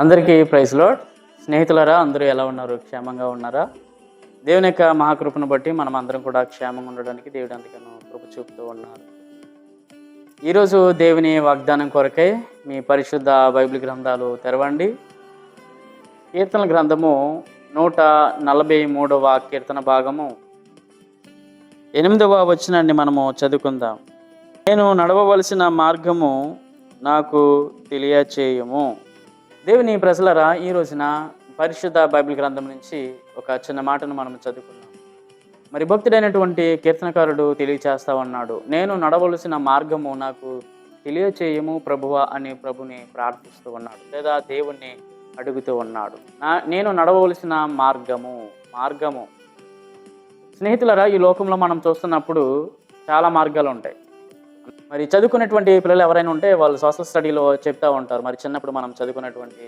అందరికీ praise load. స్నేహితులరా అందరూ ఎలా ఉన్నారు? క్షేమంగా ఉన్నారా? దేవుని యొక్క మహాకృపను బట్టి మనం అందరం కూడా క్షేమంగా ఉండడానికి దేవుడు అందుకను కృప చూపుతూ ఉన్నారు. ఈరోజు దేవుని వాగ్దానం కొరకై మీ పరిశుద్ధ బైబిల్ గ్రంథాలు తెరవండి. కీర్తన గ్రంథము నూట నలభై మూడవ కీర్తన భాగము. ఎనిమిదవ వచ్చినండి మనము చదువుకుందాం. నేను నడవవలసిన మార్గము నాకు తెలియచేయము. దేవుని ప్రజలరా ఈ రోజున పరిశుద్ధ బైబిల్ గ్రంథం నుంచి ఒక చిన్న మాటను మనం చదువుకున్నాం మరి భక్తుడైనటువంటి కీర్తనకారుడు తెలియచేస్తా ఉన్నాడు నేను నడవలసిన మార్గము నాకు తెలియచేయము ప్రభువ అని ప్రభుని ప్రార్థిస్తూ ఉన్నాడు లేదా దేవుణ్ణి అడుగుతూ ఉన్నాడు. నా నేను నడవలసిన మార్గము మార్గము. స్నేహితులరా ఈ లోకంలో మనం చూస్తున్నప్పుడు చాలా మార్గాలు ఉంటాయి మరి చదువుకున్నటువంటి పిల్లలు ఎవరైనా ఉంటే వాళ్ళు సోషల్ స్టడీలో చెప్తా ఉంటారు. మరి చిన్నప్పుడు మనం చదువుకున్నటువంటి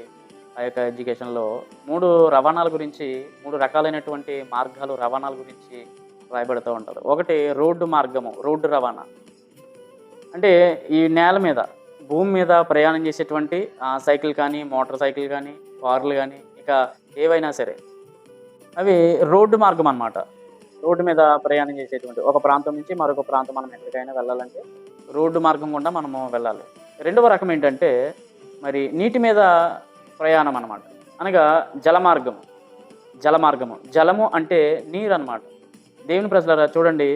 ఆ యొక్క ఎడ్యుకేషన్లో మూడు రవాణాల గురించి మూడు రకాలైనటువంటి మార్గాలు రవాణాల గురించి రాయబడుతూ ఉంటారు ఒకటి రోడ్డు మార్గము రోడ్డు రవాణా. అంటే ఈ నేల మీద భూమి మీద ప్రయాణం చేసేటువంటి ఆ, సైకిల్ కానీ మోటార్ సైకిల్ కానీ కార్లు కానీ ఇక ఏవైనా సరే అవి రోడ్డు మార్గం అనమాట రోడ్డు మీద ప్రయాణం చేసేటువంటి ఒక ప్రాంతం నుంచి మరొక ప్రాంతం మనం ఎక్కడికైనా వెళ్ళాలంటే రోడ్డు మార్గం గుండా మనము వెళ్ళాలి. రెండవ రకం ఏంటంటే మరి నీటి మీద ప్రయాణం అనమాట అనగా జలమార్గం. జలమార్గము. జలము అంటే నీరు అన్నమాట. దేవుని ప్రజలారా చూడండి.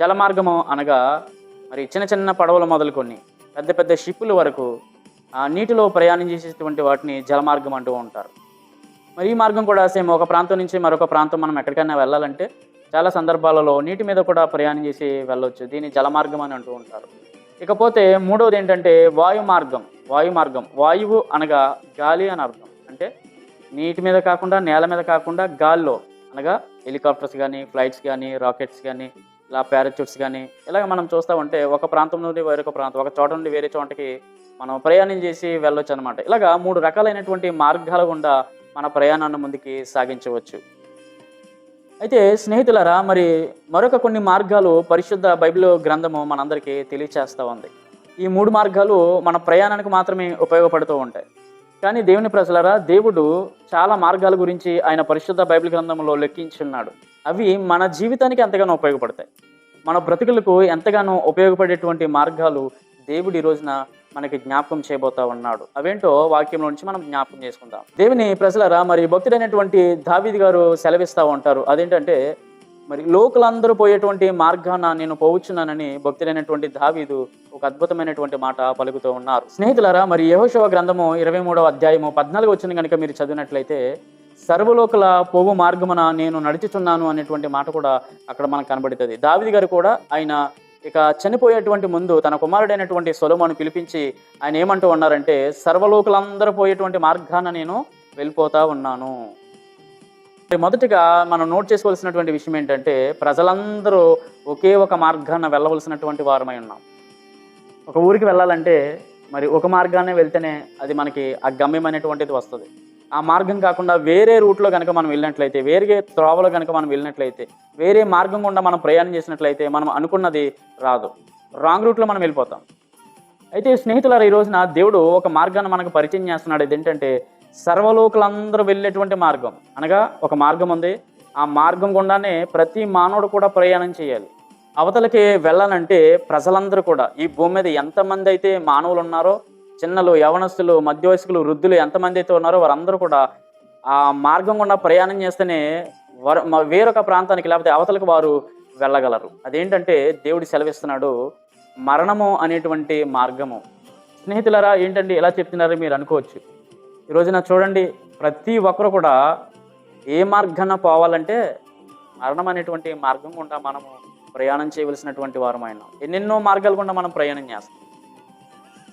జలమార్గము అనగా మరి చిన్న చిన్న పడవలు మొదలుకొని పెద్ద పెద్ద షిప్పుల వరకు నీటిలో ప్రయాణం చేసేటువంటి వాటిని జలమార్గం అంటూ ఉంటారు. మరి ఈ మార్గం కూడా సేమ్ ఒక ప్రాంతం నుంచి మరొక ప్రాంతం మనం ఎక్కడికైనా వెళ్ళాలంటే చాలా సందర్భాలలో నీటి మీద కూడా ప్రయాణం చేసి వెళ్ళవచ్చు దీన్ని జలమార్గం అని అంటూ ఉంటారు. ఇకపోతే మూడవది ఏంటంటే వాయు మార్గం వాయు మార్గం వాయువు అనగా గాలి అని అర్థం. అంటే నీటి మీద కాకుండా నేల మీద కాకుండా గాల్లో అనగా హెలికాప్టర్స్ కానీ ఫ్లైట్స్ కానీ రాకెట్స్ కానీ ఇలా పారాచూట్స్ కానీ ఇలాగ మనం చూస్తూ ఉంటే ఒక ప్రాంతం నుండి వేరొక ప్రాంతం ఒక చోట నుండి వేరే చోటకి మనం ప్రయాణం చేసి వెళ్ళొచ్చు అనమాట ఇలాగా మూడు రకాలైనటువంటి మార్గాల గుండా మన ప్రయాణాన్ని ముందుకి సాగించవచ్చు. అయితే స్నేహితులరా మరి మరొక కొన్ని మార్గాలు పరిశుద్ధ బైబిల్ గ్రంథము మనందరికీ తెలియచేస్తూ ఉంది. ఈ మూడు మార్గాలు మన ప్రయాణానికి మాత్రమే ఉపయోగపడుతూ ఉంటాయి. కానీ దేవుని ప్రజలరా దేవుడు చాలా మార్గాల గురించి ఆయన పరిశుద్ధ బైబిల్ గ్రంథంలో లెక్కించున్నాడు. అవి మన జీవితానికి ఎంతగానో ఉపయోగపడతాయి. మన బ్రతుకులకు ఎంతగానో ఉపయోగపడేటువంటి మార్గాలు దేవుడు ఈ రోజున మనకి జ్ఞాపకం చేయబోతా ఉన్నాడు. అవేంటో వాక్యంలో నుంచి మనం జ్ఞాపకం చేసుకుందాం. దేవుని ప్రజలరా మరి భక్తుడైనటువంటి దావీది గారు సెలవిస్తూ ఉంటారు. అదేంటంటే మరి లోకులందరూ పోయేటువంటి మార్గాన నేను పోవచ్చున్నానని భక్తుడైనటువంటి దావీదు ఒక అద్భుతమైనటువంటి మాట పలుకుతూ ఉన్నారు. స్నేహితులారా మరి యహోశవ గ్రంథము ఇరవై మూడవ అధ్యాయము పద్నాలుగు వచ్చిన కనుక మీరు చదివినట్లయితే సర్వలోకల పోవు మార్గమున నేను నడుచుచున్నాను అనేటువంటి మాట కూడా అక్కడ మనకు కనబడుతుంది. దావిది గారు కూడా ఆయన ఇక చనిపోయేటువంటి ముందు తన కుమారుడైనటువంటి సొలమును పిలిపించి ఆయన ఏమంటూ ఉన్నారంటే సర్వలోకులందరూ పోయేటువంటి మార్గాన నేను వెళ్ళిపోతా ఉన్నాను. మొదటిగా మనం నోట్ చేసుకోవాల్సినటువంటి విషయం ఏంటంటే ప్రజలందరూ ఒకే ఒక మార్గాన వెళ్ళవలసినటువంటి వారమై ఉన్నాం. ఒక ఊరికి వెళ్ళాలంటే మరి ఒక మార్గానే వెళ్తేనే అది మనకి ఆ గమ్యం అనేటువంటిది వస్తుంది. ఆ మార్గం కాకుండా వేరే రూట్లో కనుక మనం వెళ్ళినట్లయితే వేరే త్రోవలో కనుక మనం వెళ్ళినట్లయితే వేరే మార్గం గుండా మనం ప్రయాణం చేసినట్లయితే మనం అనుకున్నది రాదు. రాంగ్ రూట్లో మనం వెళ్ళిపోతాం. అయితే స్నేహితులారా ఈ రోజున దేవుడు ఒక మార్గాన్ని మనకు పరిచయం చేస్తున్నాడు. ఇదేంటంటే సర్వలోకులందరూ వెళ్ళేటువంటి మార్గం. అనగా ఒక మార్గం ఉంది. ఆ మార్గం గుండానే ప్రతి మానవుడు కూడా ప్రయాణం చేయాలి. అవతలకి వెళ్ళాలంటే ప్రజలందరూ కూడా ఈ భూమి మీద ఎంతమంది అయితే మానవులు ఉన్నారో చిన్నలు యవనస్తులు మధ్య వయస్కులు వృద్ధులు ఎంతమంది అయితే ఉన్నారో వారందరూ కూడా ఆ మార్గం గుండా ప్రయాణం చేస్తేనే వర వేరొక ప్రాంతానికి లేకపోతే అవతలకు వారు వెళ్ళగలరు. అదేంటంటే దేవుడు సెలవిస్తున్నాడు మరణము అనేటువంటి మార్గము. స్నేహితులరా ఏంటండి ఎలా చెప్తున్నారో మీరు అనుకోవచ్చు. ఈ రోజున చూడండి ప్రతి ఒక్కరు కూడా ఏ మార్గాన పోవాలంటే మరణం అనేటువంటి మార్గం గుండా మనము ప్రయాణం చేయవలసినటువంటి వారమైన. ఎన్నెన్నో మార్గాల గుండా మనం ప్రయాణం చేస్తాం.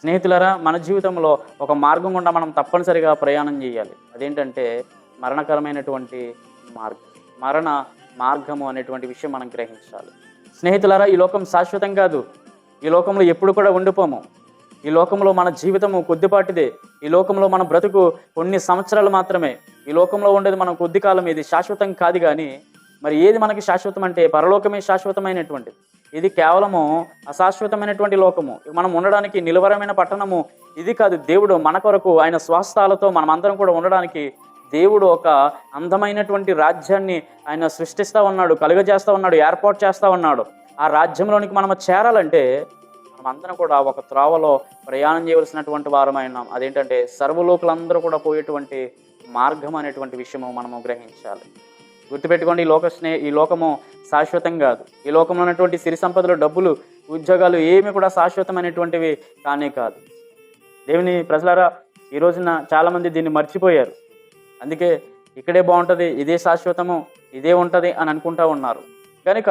స్నేహితులరా మన జీవితంలో ఒక మార్గం గుండా మనం తప్పనిసరిగా ప్రయాణం చేయాలి. అదేంటంటే మరణకరమైనటువంటి మార్గం మరణ మార్గము అనేటువంటి విషయం మనం గ్రహించాలి. స్నేహితులారా ఈ లోకం శాశ్వతం కాదు. ఈ లోకంలో ఎప్పుడు కూడా ఉండిపోము. ఈ లోకంలో మన జీవితము కొద్దిపాటిదే. ఈ లోకంలో మన బ్రతుకు కొన్ని సంవత్సరాలు మాత్రమే. ఈ లోకంలో ఉండేది మనం కొద్ది కాలం ఇది శాశ్వతం కాదు కానీ మరి ఏది మనకి శాశ్వతం అంటే పరలోకమే శాశ్వతమైనటువంటిది. ఇది కేవలము అశాశ్వతమైనటువంటి లోకము. మనం ఉండడానికి నిలవరమైన పట్టణము ఇది కాదు. దేవుడు మన కొరకు ఆయన స్వాస్థాలతో మనమందరం కూడా ఉండడానికి దేవుడు ఒక అందమైనటువంటి రాజ్యాన్ని ఆయన సృష్టిస్తూ ఉన్నాడు కలుగజేస్తూ ఉన్నాడు ఏర్పాటు చేస్తూ ఉన్నాడు. ఆ రాజ్యంలోనికి మనం చేరాలంటే మనమందరం కూడా ఒక త్రోవలో ప్రయాణం చేయవలసినటువంటి వారమై ఉన్నాం. అదేంటంటే సర్వలోకులందరూ కూడా పోయేటువంటి మార్గం అనేటువంటి విషయము మనము గ్రహించాలి. గుర్తుపెట్టుకోండి ఈ లోక స్నే ఈ లోకము శాశ్వతం కాదు. ఈ లోకంలో ఉన్నటువంటి సిరి సంపదలు డబ్బులు ఉద్యోగాలు ఏమి కూడా శాశ్వతమైనటువంటివి కానే కాదు. దేవుని ప్రజలారా ఈ రోజున చాలామంది దీన్ని మర్చిపోయారు. అందుకే ఇక్కడే బాగుంటుంది ఇదే శాశ్వతము ఇదే ఉంటుంది అని అనుకుంటా ఉన్నారు. కనుక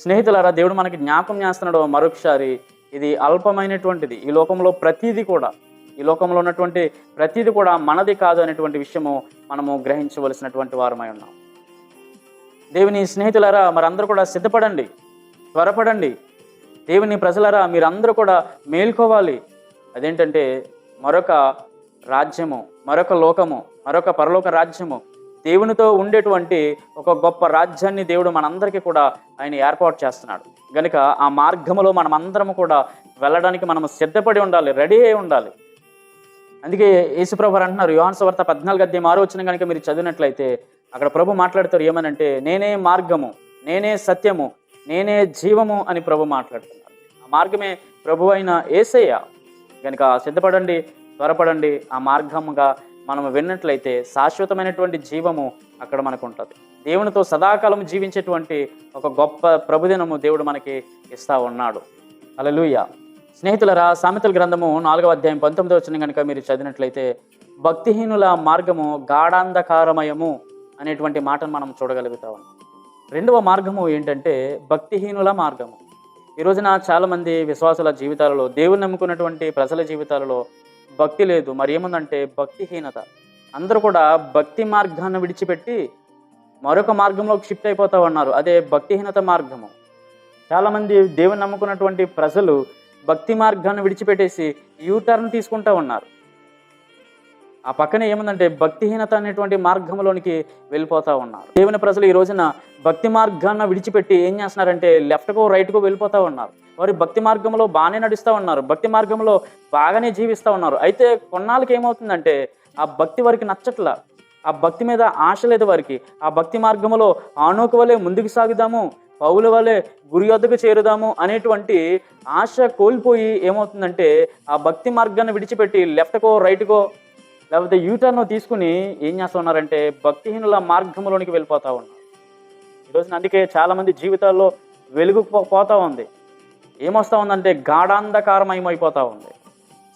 స్నేహితులారా దేవుడు మనకి జ్ఞాపకం చేస్తున్నాడు మరొకసారి ఇది అల్పమైనటువంటిది. ఈ లోకంలో ప్రతీది కూడా ఈ లోకంలో ఉన్నటువంటి ప్రతీది కూడా మనది కాదు అనేటువంటి విషయము మనము గ్రహించవలసినటువంటి వారమై ఉన్నాం. దేవుని స్నేహితులారా మరందరూ కూడా సిద్ధపడండి త్వరపడండి. దేవుని ప్రజలారా మీరందరూ కూడా మేల్కోవాలి. అదేంటంటే మరొక రాజ్యము మరొక లోకము మరొక పరలోక రాజ్యము దేవునితో ఉండేటువంటి ఒక గొప్ప రాజ్యాన్ని దేవుడు మనందరికీ కూడా ఆయన ఏర్పాటు చేస్తున్నాడు. కనుక ఆ మార్గములో మనమందరం కూడా వెళ్ళడానికి మనం సిద్ధపడి ఉండాలి రెడీ అయి ఉండాలి. అందుకే యేసుప్రభు అంటున్నారు యోహాన్ సువార్త పద్నాలుగు అధ్యాయం ఆరు వచ్చిన కనుక మీరు చదివినట్లయితే అక్కడ ప్రభు మాట్లాడతారు ఏమనంటే నేనే మార్గము నేనే సత్యము నేనే జీవము అని ప్రభు మాట్లాడుతున్నారు. ఆ మార్గమే ప్రభు అయిన ఏసయ్య. కనుక సిద్ధపడండి త్వరపడండి ఆ మార్గముగా మనం విన్నట్లయితే శాశ్వతమైనటువంటి జీవము అక్కడ మనకు ఉంటుంది దేవునితో సదాకాలం జీవించేటువంటి ఒక గొప్ప ప్రభుదినము దేవుడు మనకి ఇస్తా ఉన్నాడు. అలలుయ స్నేహితులరా సామెతల గ్రంథము నాలుగవ అధ్యాయం పంతొమ్మిదో వచ్చిన కనుక మీరు చదివినట్లయితే భక్తిహీనుల మార్గము గాఢాంధకారమయము. అనేటువంటి మాటను మనం చూడగలుగుతాం. రెండవ మార్గము ఏంటంటే భక్తిహీనుల మార్గము. ఈ రోజున చాలామంది విశ్వాసుల జీవితాలలో దేవుని నమ్ముకున్నటువంటి ప్రజల జీవితాలలో భక్తి లేదు. మరి ఏముందంటే భక్తిహీనత. అందరూ కూడా భక్తి మార్గాన్ని విడిచిపెట్టి మరొక మార్గంలోకి షిఫ్ట్ అయిపోతా ఉన్నారు. అదే భక్తిహీనత మార్గము. చాలామంది దేవుని నమ్ముకున్నటువంటి ప్రజలు భక్తి మార్గాన్ని విడిచిపెట్టేసి యూటర్న్ తీసుకుంటూ ఉన్నారు. ఆ పక్కనే ఏముందంటే భక్తిహీనత అనేటువంటి మార్గంలోనికి వెళ్ళిపోతా ఉన్నారు. దేవుని ప్రజలు ఈ రోజున భక్తి మార్గాన్ని విడిచిపెట్టి ఏం చేస్తున్నారంటే లెఫ్ట్కో రైట్కో వెళ్ళిపోతూ ఉన్నారు. వారి భక్తి మార్గంలో బాగానే నడుస్తూ ఉన్నారు. భక్తి మార్గంలో బాగానే జీవిస్తూ ఉన్నారు. అయితే కొన్నాళ్ళకి ఏమవుతుందంటే ఆ భక్తి వారికి నచ్చట్లా. ఆ భక్తి మీద ఆశ లేదు వారికి. ఆ భక్తి మార్గంలో ఆనోకు వలె ముందుకు సాగుదాము పౌల వలె గురి వద్దకు చేరుదాము అనేటువంటి ఆశ కోల్పోయి ఏమవుతుందంటే ఆ భక్తి మార్గాన్ని విడిచిపెట్టి లెఫ్ట్కో రైట్కో లేకపోతే యూటర్న్ తీసుకుని ఏం చేస్తున్నారంటే భక్తిహీనుల మార్గంలోనికి వెళ్ళిపోతా ఉన్నారు. ఈరోజు అందుకే చాలామంది జీవితాల్లో వెలుగు పోతా ఉంది. ఏమొస్తా ఉందంటే గాఢాంధకారమయమైపోతా ఉంది.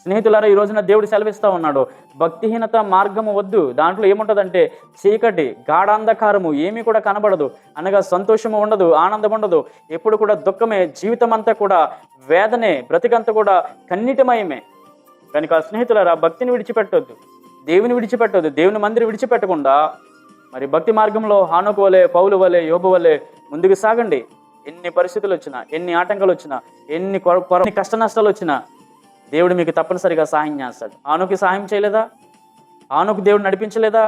స్నేహితులారా ఈ రోజున దేవుడు సెలవిస్తూ ఉన్నాడు భక్తిహీనత మార్గము వద్దు. దాంట్లో ఏముంటుందంటే చీకటి గాఢాంధకారము ఏమీ కూడా కనబడదు. అనగా సంతోషము ఉండదు ఆనందం ఉండదు. ఎప్పుడు కూడా దుఃఖమే జీవితం అంతా కూడా వేదనే బ్రతికంతా కూడా కన్నిటిమయమే. కనుక స్నేహితులారా భక్తిని విడిచిపెట్టొద్దు. దేవుని విడిచిపెట్టదు దేవుని మందిరం విడిచిపెట్టకుండా మరి భక్తి మార్గంలో హానుకు వలె పౌలు వలె యోబు వలె ముందుకు సాగండి. ఎన్ని పరిస్థితులు వచ్చినా ఎన్ని ఆటంకాలు వచ్చినా ఎన్ని కొర కష్ట నష్టాలు వచ్చినా దేవుడు మీకు తప్పనిసరిగా సహాయం చేస్తాడు. ఆనుకి సహాయం చేయలేదా? ఆనుకు దేవుడు నడిపించలేదా?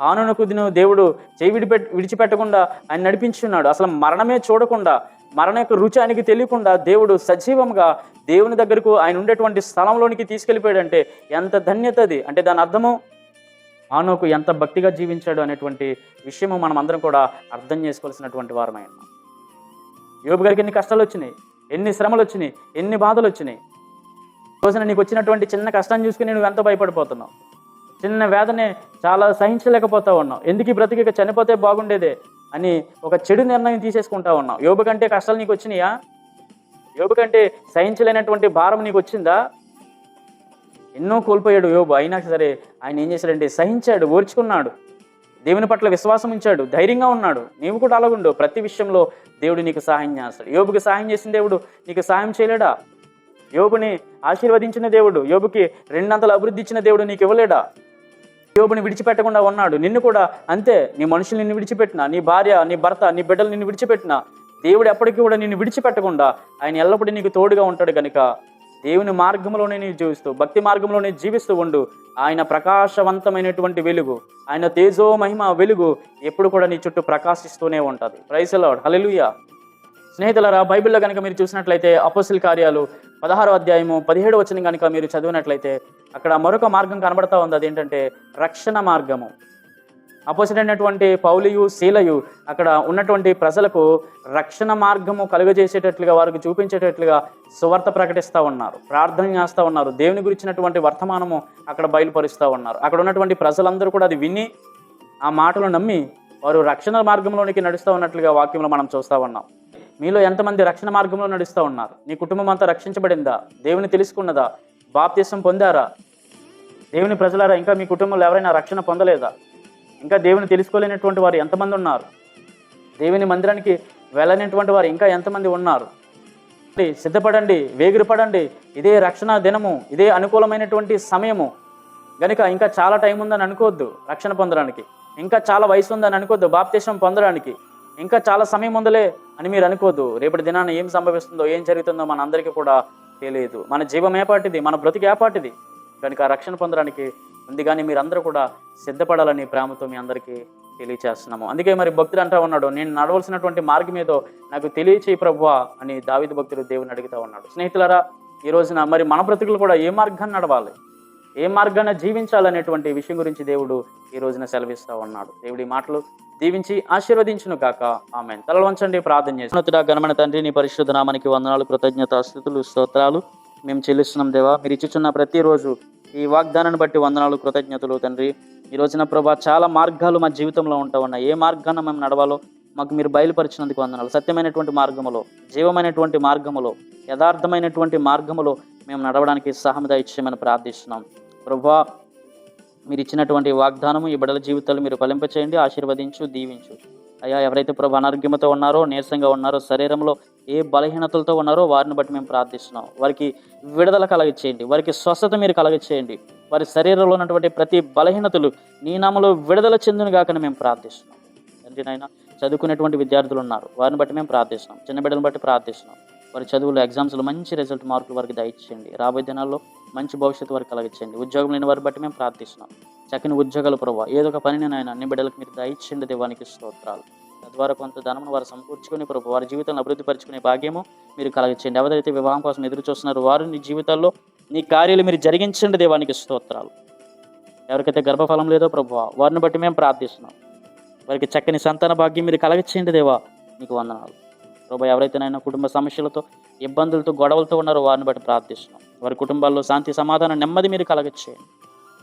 ఆనునకు దేవుడు చేయి విడిపెట్ విడిచిపెట్టకుండా ఆయన నడిపించున్నాడు. అసలు మరణమే చూడకుండా మరణ యొక్క రుచి ఆయనకి తెలియకుండా దేవుడు సజీవంగా దేవుని దగ్గరకు ఆయన ఉండేటువంటి స్థలంలోనికి తీసుకెళ్ళిపోయాడంటే ఎంత ధన్యత అది? అంటే దాని అర్థము మానవుకు ఎంత భక్తిగా జీవించాడు అనేటువంటి విషయము మనం అందరం కూడా అర్థం చేసుకోవాల్సినటువంటి వారమైన ఉన్నాం. యోబు గారికి ఎన్ని కష్టాలు వచ్చినాయి? ఎన్ని శ్రమలు వచ్చినాయి? ఎన్ని బాధలు వచ్చినాయి? రోజున నీకు వచ్చినటువంటి చిన్న కష్టాన్ని చూసుకుని నువ్వు ఎంత భయపడిపోతున్నావు? చిన్న వేదనే చాలా సహించలేకపోతా ఉన్నావు. ఎందుకు ఈ బ్రతికి? చనిపోతే బాగుండేదే. అని ఒక చెడు నిర్ణయం తీసేసుకుంటా ఉన్నావు. యోబు కంటే కష్టాలు నీకు వచ్చినాయా? యోబు కంటే సహించలేనటువంటి భారం నీకు వచ్చిందా? ఎన్నో కోల్పోయాడు యోబు. అయినా సరే ఆయన ఏం చేశాడంటే సహించాడు ఓర్చుకున్నాడు. దేవుని పట్ల విశ్వాసం ఉంచాడు ధైర్యంగా ఉన్నాడు. నీవు కూడా అలాగుండు. ప్రతి విషయంలో దేవుడు నీకు సహాయం చేస్తాడు. యోబుకి సహాయం చేసిన దేవుడు నీకు సహాయం చేయలేడా? యోబుని ఆశీర్వదించిన దేవుడు యోబుకి రెండంతల అభివృద్ధి ఇచ్చిన దేవుడు నీకు ఇవ్వలేడా? యోబుని విడిచిపెట్టకుండా ఉన్నాడు. నిన్ను కూడా అంతే. నీ మనుషులు నిన్ను విడిచిపెట్టినా నీ భార్య నీ భర్త నీ బిడ్డలు నిన్ను విడిచిపెట్టినా దేవుడు ఎప్పటికీ కూడా నిన్ను విడిచిపెట్టకుండా ఆయన ఎల్లప్పుడూ నీకు తోడుగా ఉంటాడు కనుక దేవుని మార్గంలోనే నీవు జీవిస్తూ భక్తి మార్గంలోనే జీవిస్తూ ఉండు. ఆయన ప్రకాశవంతమైనటువంటి వెలుగు ఆయన తేజో మహిమ వెలుగు ఎప్పుడు కూడా నీ చుట్టూ ప్రకాశిస్తూనే ఉంటుంది. ప్రైస్ లార్డ్ హల్లెలూయా స్నేహితులరా బైబిల్లో కనుక మీరు చూసినట్లయితే అపోసిల్ కార్యాలు పదహారో అధ్యాయము పదిహేడు వచ్చిన కనుక మీరు చదివినట్లయితే అక్కడ మరొక మార్గం కనబడతా ఉంది. అదేంటంటే రక్షణ మార్గము. అపోసిట్ అయినటువంటి పౌలియు శీలయు అక్కడ ఉన్నటువంటి ప్రజలకు రక్షణ మార్గము కలుగజేసేటట్లుగా వారికి చూపించేటట్లుగా సువార్త ప్రకటిస్తూ ఉన్నారు. ప్రార్థన చేస్తూ ఉన్నారు. దేవుని గురించినటువంటి వర్తమానము అక్కడ బయలుపరుస్తూ ఉన్నారు. అక్కడ ఉన్నటువంటి ప్రజలందరూ కూడా అది విని ఆ మాటలు నమ్మి వారు రక్షణ మార్గంలోనికి నడుస్తూ ఉన్నట్లుగా వాక్యంలో మనం చూస్తూ ఉన్నాం. మీలో ఎంతమంది రక్షణ మార్గంలో నడుస్తూ ఉన్నారు? నీ కుటుంబం అంతా రక్షించబడిందా? దేవుని తెలుసుకున్నదా? బాప్తీసం పొందారా? దేవుని ప్రజలారా ఇంకా మీ కుటుంబంలో ఎవరైనా రక్షణ పొందలేదా? ఇంకా దేవుని తెలుసుకోలేనటువంటి వారు ఎంతమంది ఉన్నారు? దేవుని మందిరానికి వెళ్ళనటువంటి వారు ఇంకా ఎంతమంది ఉన్నారు? సిద్ధపడండి వేగిరపడండి. ఇదే రక్షణ దినము ఇదే అనుకూలమైనటువంటి సమయము. గనుక ఇంకా చాలా టైం ఉందని అనుకోవద్దు రక్షణ పొందడానికి. ఇంకా చాలా వయసు ఉందని అనుకోవద్దు బాప్తీసం పొందడానికి. ఇంకా చాలా సమయం ఉందలే అని మీరు అనుకోదు రేపటి దినాన ఏం సంభవిస్తుందో ఏం జరుగుతుందో మన అందరికీ కూడా తెలియదు. మన జీవం ఏపాటిది మన బ్రతికి ఏపాటిది కనుక రక్షణ పొందడానికి ఉంది కానీ మీరందరూ కూడా సిద్ధపడాలని ప్రేమతో మీ అందరికీ తెలియచేస్తున్నాము. అందుకే మరి భక్తుడు అంటా ఉన్నాడు నేను నడవలసినటువంటి మార్గం ఏదో నాకు తెలియచేయి ప్రభువా అని దావిద భక్తుడు దేవుని అడుగుతా ఉన్నాడు. స్నేహితులారా ఈ రోజున మరి మన బ్రతుకులు కూడా ఏ మార్గాన్ని నడవాలి? ఏ మార్గాన జీవించాలనేటువంటి విషయం గురించి దేవుడు ఈ రోజున సెలవిస్తూ ఉన్నాడు. దేవుడి మాటలు దీవించి ఆశీర్వదించును కాక ఆమె తల వంచండి ప్రార్థన చేసి. గణమైన ఘనమైన తండ్రి నీ పరిశుద్ధ నామానికి వందనాలు కృతజ్ఞత స్థుతులు స్తోత్రాలు. మేము చెల్లిస్తున్నాం దేవా మీరు ఇచ్చుచున్న ప్రతిరోజు ఈ వాగ్దానాన్ని బట్టి వందనాలు కృతజ్ఞతలు తండ్రి. ఈ రోజున ప్రభా చాలా మార్గాలు మా జీవితంలో ఉంటా ఉన్నాయి. ఏ మార్గాన మేము నడవాలో మాకు మీరు బయలుపరిచినందుకు వందనాలు. సత్యమైనటువంటి మార్గములో జీవమైనటువంటి మార్గములో యథార్థమైనటువంటి మార్గములో మేము నడవడానికి సహమద ఇచ్చేయమని ప్రార్థిస్తున్నాం. ప్రభా మీరు ఇచ్చినటువంటి వాగ్దానము ఈ బిడల జీవితాలు మీరు ఫలింపచేయండి ఆశీర్వదించు దీవించు. అయ్యా ఎవరైతే ప్రభు అనారోగ్యంతో ఉన్నారో నీరసంగా ఉన్నారో శరీరంలో ఏ బలహీనతలతో ఉన్నారో వారిని బట్టి మేము ప్రార్థిస్తున్నాం. వారికి విడుదల కలగచేయండి వారికి స్వస్థత మీరు కలగచేయండి. వారి శరీరంలో ఉన్నటువంటి ప్రతి బలహీనతలు నీ నామలో విడుదల చెందును గాకని మేము ప్రార్థిస్తున్నాం. తండ్రి నాయన చదువుకునేటువంటి విద్యార్థులు ఉన్నారు వారిని బట్టి మేము ప్రార్థిస్తున్నాం చిన్న బిడ్డలను బట్టి ప్రార్థిస్తున్నాం. వారి చదువులు ఎగ్జామ్స్లో మంచి రిజల్ట్ మార్కులు వారికి దయచేయండి రాబోయే దినాల్లో మంచి భవిష్యత్తు వారికి కలిగించండి ఉద్యోగం లేని వారిని బట్టి మేము ప్రార్థిస్తున్నాం. చక్కని ఉద్యోగాలు ప్రభావ ఏదో ఒక పనిని నాయన అన్ని బిడ్డలకు మీరు దయచేయండి దేవానికి స్తోత్రాలు. తద్వారా కొంత ధనమును వారు సమకూర్చుకుని ప్రభు వారి జీవితాలను అభివృద్ధి పరుచుకునే భాగ్యము మీరు కలిగించండి ఎవరైతే వివాహం కోసం ఎదురు చూస్తున్నారో వారు నీ జీవితాల్లో నీ కార్యాలు మీరు జరిగించండి దేవానికి స్తోత్రాలు. ఎవరికైతే గర్భఫలం లేదో ప్రభు వారిని బట్టి మేము ప్రార్థిస్తున్నాం. వారికి చక్కని సంతాన భాగ్యం మీరు కలగచ్చేయండి దేవా నీకు వందనాలు. ప్రభా ఎవరైతేనైనా కుటుంబ సమస్యలతో ఇబ్బందులతో గొడవలతో ఉన్నారో వారిని బట్టి ప్రార్థిస్తున్నాం. వారి కుటుంబాల్లో శాంతి సమాధానం నెమ్మది మీరు కలగచ్చేయండి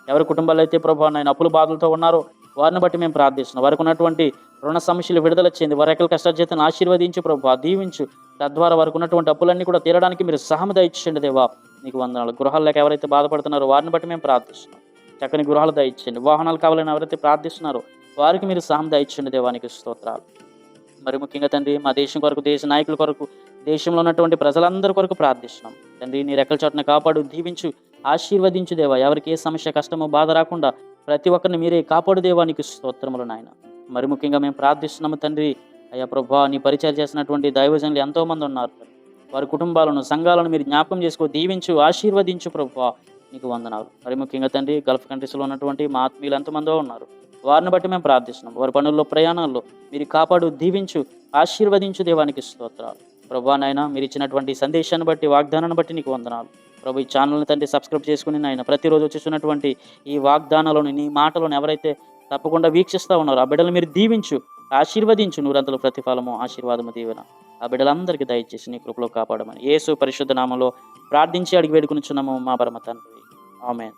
ఎవరి కుటుంబాలు అయితే ప్రభా నాయన అప్పుల బాధలతో ఉన్నారో వారిని బట్టి మేము ప్రార్థిస్తున్నాం. వారికి ఉన్నటువంటి రుణ సమస్యలు విడుదల చేయండి. వారి ఎక్కల చేతను ఆశీర్వదించు ప్రభు దీవించు. తద్వారా వారికి ఉన్నటువంటి అప్పులన్నీ కూడా తీరడానికి మీరు సహమత ఇచ్చండి దేవా. నీకు వందనాలు. గృహాల్లోకి ఎవరైతే బాధపడుతున్నారో వారిని బట్టి మేము ప్రార్థిస్తున్నాం. చక్కని గృహాలు దయచేయండి. వాహనాలు కావాలని ఎవరైతే ప్రార్థిస్తున్నారో వారికి మీరు సహం దయచేయండి దేవానికి స్తోత్రాలు. మరి ముఖ్యంగా తండ్రి మా దేశం కొరకు దేశ నాయకుల కొరకు దేశంలో ఉన్నటువంటి ప్రజలందరి కొరకు ప్రార్థిస్తున్నాం. తండ్రి నీ రెక్కల చోటన కాపాడు దీవించు ఆశీర్వదించు దేవా. ఎవరికి ఏ సమస్య కష్టమో బాధ రాకుండా ప్రతి ఒక్కరిని మీరే కాపాడు నీకు స్తోత్రములు నాయన. మరి ముఖ్యంగా మేము ప్రార్థిస్తున్నాము తండ్రి. అయ్యా ప్రభా నీ పరిచయం చేసినటువంటి దైవజనులు ఎంతోమంది ఉన్నారు. వారి కుటుంబాలను సంఘాలను మీరు జ్ఞాపకం చేసుకో దీవించు ఆశీర్వదించు ప్రభా. నీకు వందనాలు. మరి ముఖ్యంగా తండ్రి గల్ఫ్ కంట్రీస్లో ఉన్నటువంటి మా ఆత్మీయులు ఎంతమందో ఉన్నారు. వారిని బట్టి మేము ప్రార్థిస్తున్నాం. వారి పనుల్లో ప్రయాణాల్లో మీరు కాపాడు దీవించు ఆశీర్వదించు దేవానికి స్తోత్రాలు. ప్రభా నాయన మీరు ఇచ్చినటువంటి సందేశాన్ని బట్టి వాగ్దానాన్ని బట్టి నీకు వందనాలు. ప్రభు ఈ ఛానల్ని తండ్రి సబ్స్క్రైబ్ చేసుకుని నాయన ప్రతిరోజు వచ్చేస్తున్నటువంటి ఈ వాగ్దానాలను నీ మాటలను ఎవరైతే తప్పకుండా వీక్షిస్తూ ఉన్నారో ఆ బిడ్డలు మీరు దీవించు ఆశీర్వదించు నూరంతల ప్రతిఫలము ఆశీర్వాదము దీవెన. ఆ బిడ్డలందరికీ దయచేసి నీ కృపలో కాపాడమని యేసు పరిశుద్ధ నామంలో ప్రార్థించి అడిగి వేడుకునిచున్నాము మా పరమ తండ్రి. ఆమెన్.